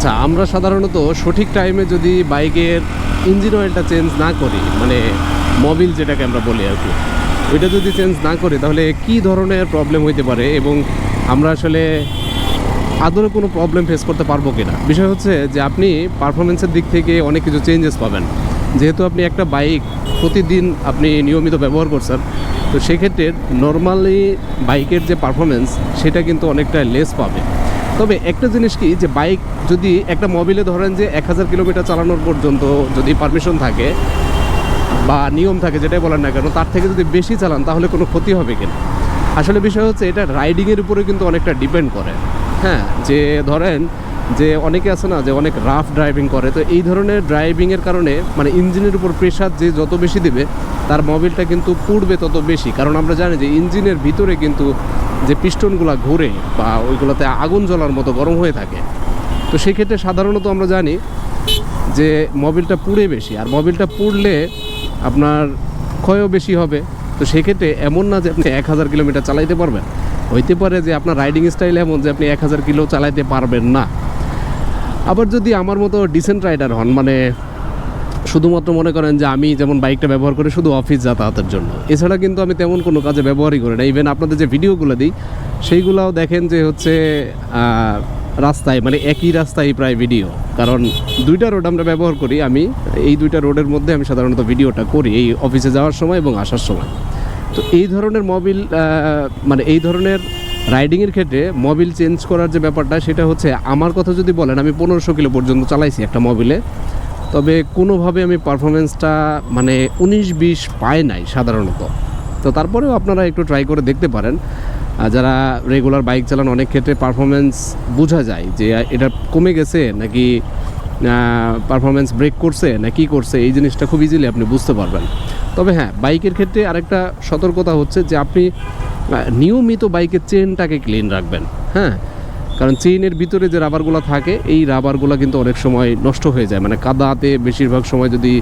আচ্ছা আমরা সাধারণত সঠিক টাইমে যদি বাইকের ইঞ্জিন অয়েলটা চেঞ্জ না করি মানে মোবিল যেটাকে আমরা বলি আর কি, ওইটা যদি চেঞ্জ না করি, তাহলে কি ধরনের প্রবলেম হইতে পারে এবং আমরা আসলে আদৌ কোনো প্রবলেম ফেস করতে পারব কিনা? বিষয় হচ্ছে যে আপনি পারফরমেন্সের দিক থেকে অনেক কিছু চেঞ্জেস পাবেন। যেহেতু আপনি একটা বাইক প্রতিদিন আপনি নিয়মিত ব্যবহার করছেন, তো সেক্ষেত্রে নর্মালি বাইকের যে পারফরমেন্স সেটা কিন্তু অনেকটা লেস পাবে। তবে একটা জিনিস কি, যে বাইক যদি একটা মোবিলে ধরেন যে এক হাজার কিলোমিটার চালানোর পর্যন্ত যদি পারমিশন থাকে বা নিয়ম থাকে, যেটাই বলেন না কেন, তার থেকে যদি বেশি চালান, তাহলে কোনো ক্ষতি হবে কিনা? আসলে বিষয় হচ্ছে এটা রাইডিংয়ের উপরে কিন্তু অনেকটা ডিপেন্ড করে। হ্যাঁ যে ধরেন যে অনেকে আছে না, যে অনেক রাফ ড্রাইভিং করে, তো এই ধরনের ড্রাইভিংয়ের কারণে মানে ইঞ্জিনের উপর প্রেশার যে যত বেশি দেবে তার মোবিলটা কিন্তু পুড়বে তত বেশি। কারণ আমরা জানি যে ইঞ্জিনের ভিতরে কিন্তু যে পিস্টনগুলো ঘুরে বা ওইগুলোতে আগুন জ্বলার মতো গরম হয়ে থাকে। তো সেক্ষেত্রে সাধারণত আমরা জানি যে মোবিলটা পুড়ে বেশি। আর মোবিলটা পুড়লে আপনার ক্ষয়ও বেশি হবে। তো সেক্ষেত্রে এমন না যে আপনি এক হাজার কিলোমিটার চালাইতে পারবেন। হইতে পারে যে আপনার রাইডিং স্টাইল এমন যে আপনি এক হাজার কিলো চালাইতে পারবেন না। আবার যদি আমার মতো ডিসেন্ট রাইডার হন মানে শুধুমাত্র মনে করেন যে আমি যেমন বাইকটা ব্যবহার করি শুধু অফিস যাতায়াতের জন্য। এছাড়া কিন্তু আমি তেমন কোনো কাজে ব্যবহারই করি না। ইভেন আপনাদের যে ভিডিওগুলো দিই, সেইগুলাও দেখেন যে হচ্ছে রাস্তায় মানে একই রাস্তায় প্রায় ভিডিও কারণ দুইটা রোড আমরা ব্যবহার করি, আমি এই দুইটা রোডের মধ্যে আমি সাধারণত ভিডিওটা করি এই অফিসে যাওয়ার সময় এবং আসার সময়। তো এই ধরনের মোবিল মানে এই ধরনের রাইডিংয়ের ক্ষেত্রে মোবিল চেঞ্জ করার যে ব্যাপারটা, সেটা হচ্ছে, আমার কথা যদি বলেন, আমি পনেরোশো কিলো পর্যন্ত চালাইছি একটা মোবিলে তবে কোনোভাবে আমি পারফরমেন্সটা মানে উনিশ বিশ পাই নাই সাধারণত। তো তারপরেও আপনারা একটু ট্রাই করে দেখতে পারেন। যারা রেগুলার বাইক চালান, অনেক ক্ষেত্রে পারফরমেন্স বোঝা যায় যে, এটা কমে গেছে নাকি পারফরমেন্স ব্রেক করছে না কি করছে, এই জিনিসটা খুব ইজিলি আপনি বুঝতে পারবেন। তবে হ্যাঁ বাইকের ক্ষেত্রে আরেকটা সতর্কতা হচ্ছে যে, আপনি নিয়মিত বাইকের চেনটাকে ক্লিন রাখবেন। হ্যাঁ? কারণ চেইনের ভিতরে যে রাবারগুলো থাকে, এই রাবারগুলো কিন্তু অনেক সময় নষ্ট হয়ে যায়। মানে কাদাতে বেশিরভাগ সময় যদি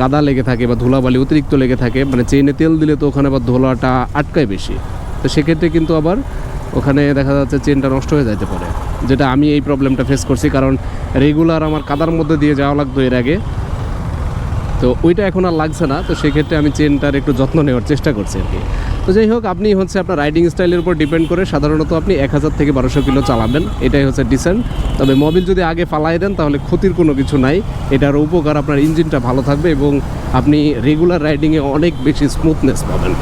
কাদা লেগে থাকে বা ধুলাবালি অতিরিক্ত লেগে থাকে মানে চেইনে তেল দিলে তো ওখানে আবার ধুলাটা আটকায় বেশি। তো সেক্ষেত্রে কিন্তু আবার ওখানে দেখা যাচ্ছে চেনটা নষ্ট হয়ে যাইতে পারে। যেটা আমি এই প্রবলেমটা ফেস করছি, কারণ রেগুলার আমার কাদার মধ্যে দিয়ে যাওয়া লাগতো এর আগে। তো ওইটা এখন আর লাগছে না, তো সেক্ষেত্রে আমি চেনটার একটু যত্ন নেওয়ার চেষ্টা করছি আর কি। তো যাই হোক, আপনি হচ্ছে আপনার রাইডিং স্টাইলের উপর ডিপেন্ড করে সাধারণত আপনি এক হাজার থেকে বারোশো কিলো চালাবেন, এটাই হচ্ছে ডিসেন্ট তবে মোবিল যদি আগে পালাই দেন, তাহলে ক্ষতির কোনো কিছু নাই। এটার উপকার আপনার ইঞ্জিনটা ভালো থাকবে এবং আপনি রেগুলার রাইডিংয়ে অনেক বেশি স্মুথনেস পাবেন।